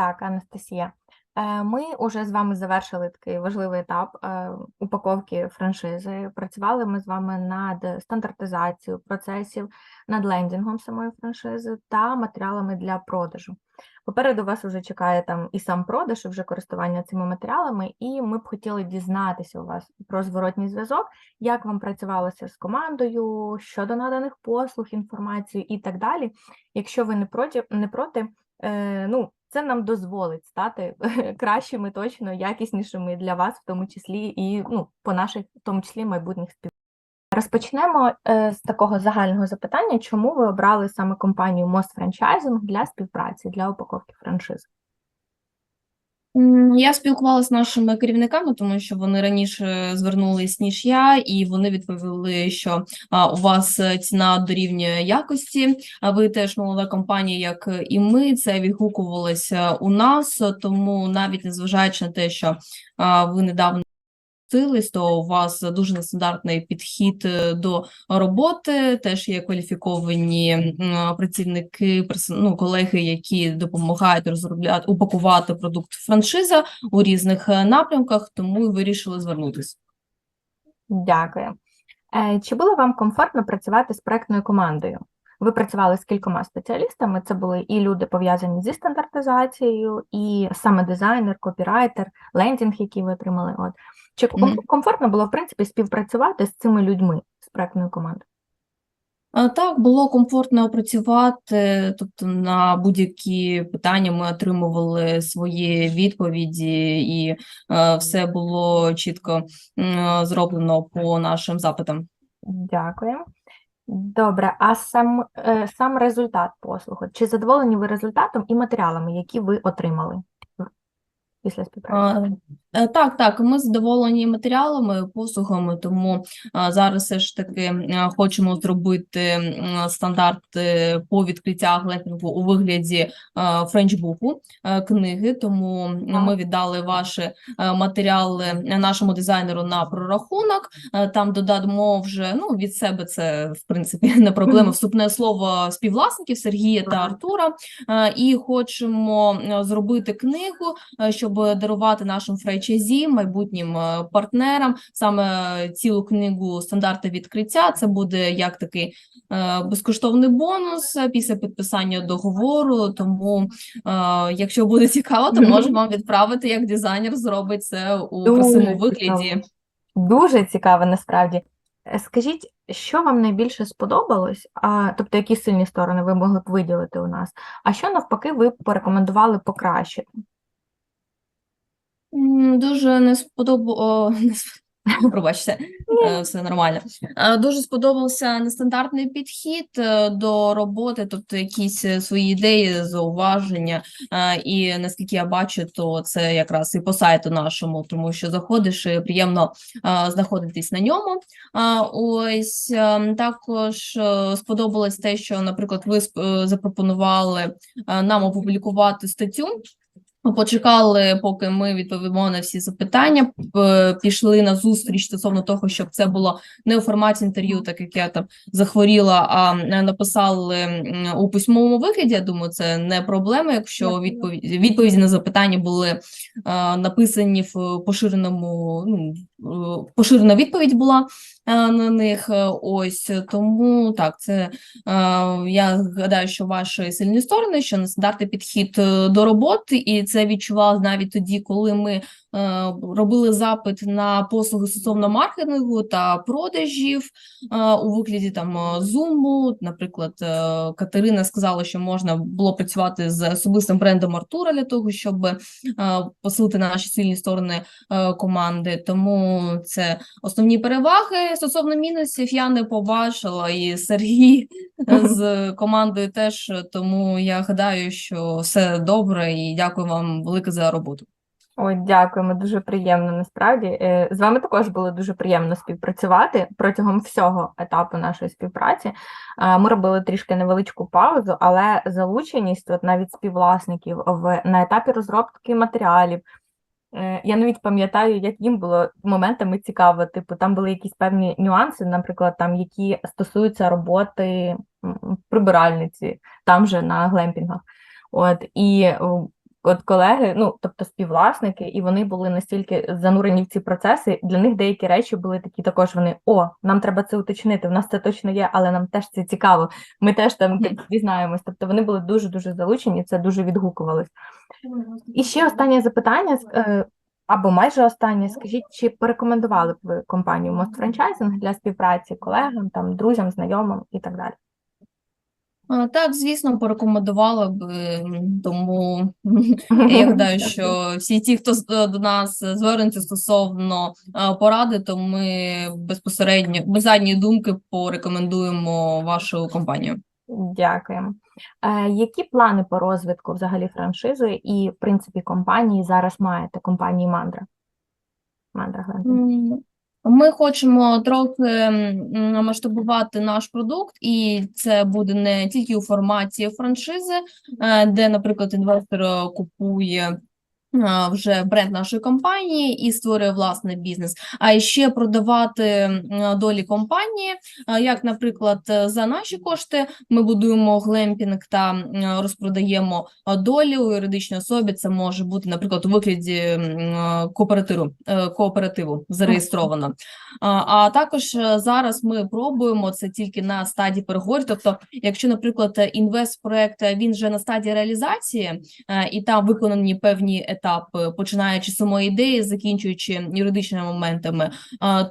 Так, Анастасія. Е, Ми уже з вами завершили такий важливий етап е, упаковки франшизи. Працювали ми з вами над стандартизацією процесів, над лендінгом самої франшизи та матеріалами для продажу. Попереду вас вже чекає там і сам продаж, і вже користування цими матеріалами, і ми б хотіли дізнатися у вас про зворотній зв'язок, як вам працювалося з командою щодо наданих послуг, інформацію і так далі. Якщо ви не проти, не проти, е, ну це нам дозволить стати кращими, точно якіснішими для вас, в тому числі і ну, по наших, в тому числі майбутніх спів. Розпочнемо е, з такого загального запитання, чому ви обрали саме компанію Most Franchising для співпраці, для упаковки франшиз? Я спілкувалася з нашими керівниками, тому що вони раніше звернулись, ніж я, і вони відповіли, що у вас е, ціна дорівнює якості, а ви теж молода компанія, як і ми. Це відгукувалося у нас, тому навіть незважаючи на те, що ви недавно то у вас дуже нестандартний підхід е, до роботи. Теж є кваліфіковані працівники, ну, колеги, які допомагають розробляти упакувати продукт франшиза у різних е, напрямках, тому і вирішили звернутися. Дякую. Е, Чи було вам комфортно працювати з проектною командою? Ви працювали з кількома спеціалістами. Це були і люди пов'язані зі стандартизацією, і саме дизайнер, копірайтер, лендінг, який ви отримали. От чи комфортно було в принципі співпрацювати з цими людьми з проектною командою? Так, було комфортно працювати, тобто на будь-які питання ми отримували свої відповіді, і е, все було чітко зроблено по нашим запитам. Дякую. Добре, а сам, е, сам результат послугу. Чи задоволені ви результатом і матеріалами, які ви отримали після співпраці? Е, Так, так, ми задоволені матеріалами, послугами, тому зараз все ж таки хочемо зробити м, стандарти по відкриття лендінгу у вигляді френчбуку книги, тому ми віддали ваші матеріали нашому дизайнеру на прорахунок. Там додамо вже ну від себе це в принципі не проблема. Вступне слово співвласників Сергія та Артура. І хочемо зробити книгу, е, щоб дарувати нашим франчайзі, майбутнім е, партнерам саме цілу книгу стандарти відкриття. Це буде як такий е, безкоштовний бонус після підписання договору. Тому, е, якщо буде цікаво, то можу вам відправити, як дизайнер зробить це у красивому вигляді. Дуже цікаво насправді. Скажіть, що вам найбільше сподобалось, а, тобто які сильні сторони ви могли б виділити у нас, а що навпаки ви порекомендували покращити? Дуже не сподобало. Пробачте, е, все нормально. Е, Дуже сподобався нестандартний підхід е, до роботи, тобто якісь свої ідеї, зауваження. І наскільки я бачу, то це якраз і по сайту нашому, тому що заходиш і приємно знаходитись на ньому. Ось також сподобалось те, що, наприклад, ви запропонували нам опублікувати статтю. Почекали, поки ми відповімо на всі запитання. Пішли на зустріч стосовно того, щоб це було не у форматі інтерв'ю, так як я там захворіла, а е, написали у письмовому вигляді. Я думаю, це не проблема, якщо відповіді відповіді на запитання були е, написані в поширеному. Ну поширена відповідь була е, на них. Е, Ось тому так, це е, я гадаю, що ваші сильні сторони, що нестандартний підхід е, до роботи, і це відчувалось навіть тоді, коли ми е, робили запит на послуги стосовно маркетингу та продажів е, у вигляді там е, Zoom. Наприклад, е, Катерина сказала, що можна було працювати з особистим брендом Артура для того, щоб е, посилити наші сильні сторони е, команди. Тому це основні переваги. Стосовно мінусів я не побачила, і Сергій е, з командою теж. Тому я гадаю, що все добре, і дякую вам велике за роботу. Ой, дякуємо, дуже приємно насправді. Е, З вами також було дуже приємно співпрацювати протягом всього етапу нашої співпраці. Е, Ми робили трішки невеличку паузу, але залученість от навіть співвласників в на етапі розробки матеріалів. е, Я навіть пам'ятаю, як їм було моментами цікаво. Типу, там були якісь певні нюанси, наприклад, там які стосуються роботи прибиральниці, там же на глемпінгах. От і от колеги, ну тобто співвласники, і вони були настільки занурені в ці процеси. Для них деякі речі були такі також. Вони о, нам треба це уточнити. В нас це точно є, але нам теж це цікаво. Ми теж там дізнаємось. Тобто вони були дуже дуже залучені. Це дуже відгукувалось. І ще останнє запитання е, або майже останнє. Скажіть, чи порекомендували б ви компанію Most Franchising для співпраці колегам, там друзям, знайомим і так далі? Так, звісно, порекомендувала б, тому я гадаю, що всі ті, хто до нас звернеться стосовно поради, то ми безпосередньо без задньої думки порекомендуємо вашу компанію. Дякуємо. Е, які плани по розвитку взагалі франшизи і, в принципі, компанії зараз маєте, компанії Мандра? Мандра Глентон. Ми хочемо трохи масштабувати наш продукт, і це буде не тільки у форматі франшизи, е, де, наприклад, інвестор е, купує вже бренд нашої компанії і створює власний бізнес, а ще продавати долі компанії. Е, Як, наприклад, е, за наші кошти ми будуємо глемпінг та розпродаємо е, долі у юридичній особі. Це може бути, наприклад, у вигляді е, кооперативу, е, кооперативу зареєстровано. А, також е, зараз ми пробуємо це тільки на стадії переговорів. Тобто, якщо, наприклад, е, інвестпроект е, він вже на стадії реалізації, е, і там виконані певні етапи, починаючи з самої ідеї, закінчуючи юридичними моментами,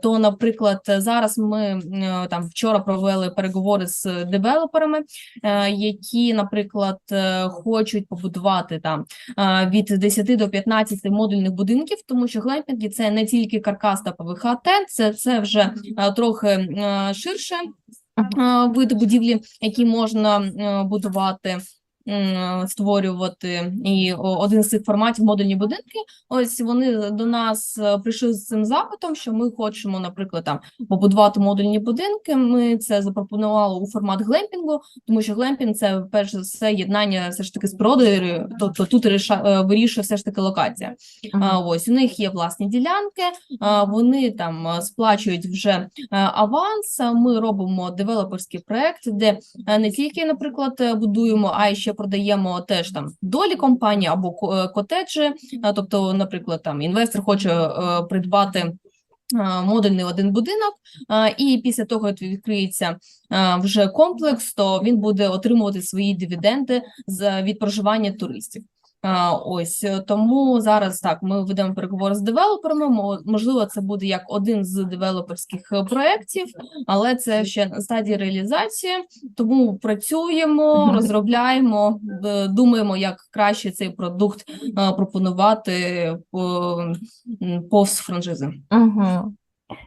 то, наприклад, е, зараз ми е, там вчора провели переговори з девелоперами, е, які, наприклад, е, хочуть побудувати там е, від 10 до 15 модульних будинків, тому що глемпінги це не тільки каркас та ПВХ це, це вже е, трохи е, ширше е, вид будівлі, які можна е, будувати. Створювати і один з цих форматів модульні будинки. Ось вони до нас е, прийшли з цим запитом, що ми хочемо, наприклад, там побудувати модульні будинки. Ми це запропонували у формат глемпінгу, тому що глемпінг це перш за все єднання все ж таки з природою, тобто тут е, вирішує все ж таки локація. А, ось у них є власні ділянки, вони там сплачують вже е, аванс. Ми робимо девелоперський проект, де е, не тільки, наприклад, е, будуємо, а й ще продаємо теж там долі компанії або е, котеджі. Тобто, наприклад, там інвестор хоче е, придбати. Модульний один будинок, і після того, як відкриється вже комплекс, то він буде отримувати свої дивіденди від проживання туристів. Ось е, тому зараз так ми ведемо переговори з девелоперами. мо- Можливо, це буде як один з девелоперських е, проєктів, але це ще на стадії реалізації. Тому працюємо, розробляємо, думаємо, як краще цей продукт е, пропонувати по- повз франшизи. Угу.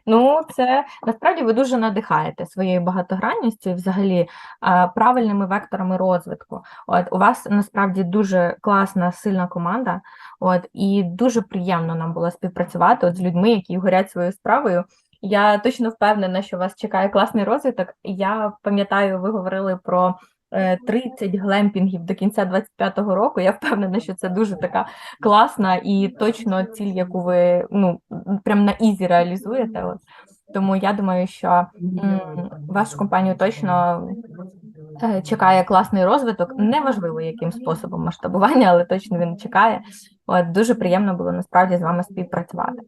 Ну, це насправді ви дуже надихаєте своєю багатогранністю і взагалі правильними векторами розвитку. От у вас насправді дуже класна, сильна команда. От і дуже приємно нам було співпрацювати от з людьми, які горять своєю справою. Я точно впевнена, що вас чекає класний розвиток. Я пам'ятаю, ви говорили про 30 глемпінгів до кінця 25-го року. Я впевнена, що це дуже така класна і точно ціль, яку ви ну прям на ізі реалізуєте. От. Тому я думаю, що вашу компанію точно е, чекає класний розвиток. Неважливо, яким способом масштабування, але точно він чекає. От дуже приємно було насправді з вами співпрацювати.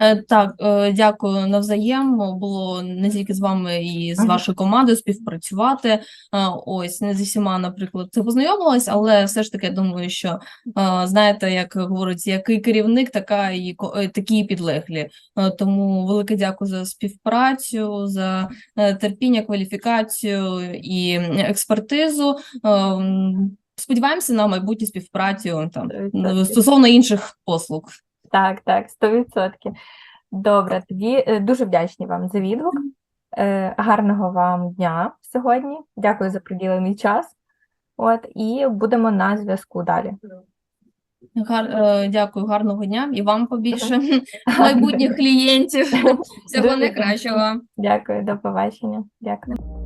Е, Так, е, дякую навзаєм. Було не тільки з вами і з вашою командою співпрацювати. Е, Ось не зі всіма, наприклад, це познайомилась, але все ж таки я думаю, що знаєте, як говорить, який керівник, така і такі і підлеглі. Тому велике дякую за співпрацю, за терпіння, кваліфікацію і експертизу. Сподіваємося на майбутню співпрацю там Відсотків. стосовно інших послуг. Так, так, 100%. Добре, тоді е, дуже вдячні вам за відгук. Е, Гарного вам дня сьогодні. Дякую за приділений час. От, і будемо на зв'язку далі. Гар, е, дякую, гарного дня і вам побільше майбутніх клієнтів. Всього найкращого. Дякую, до побачення. Дякую.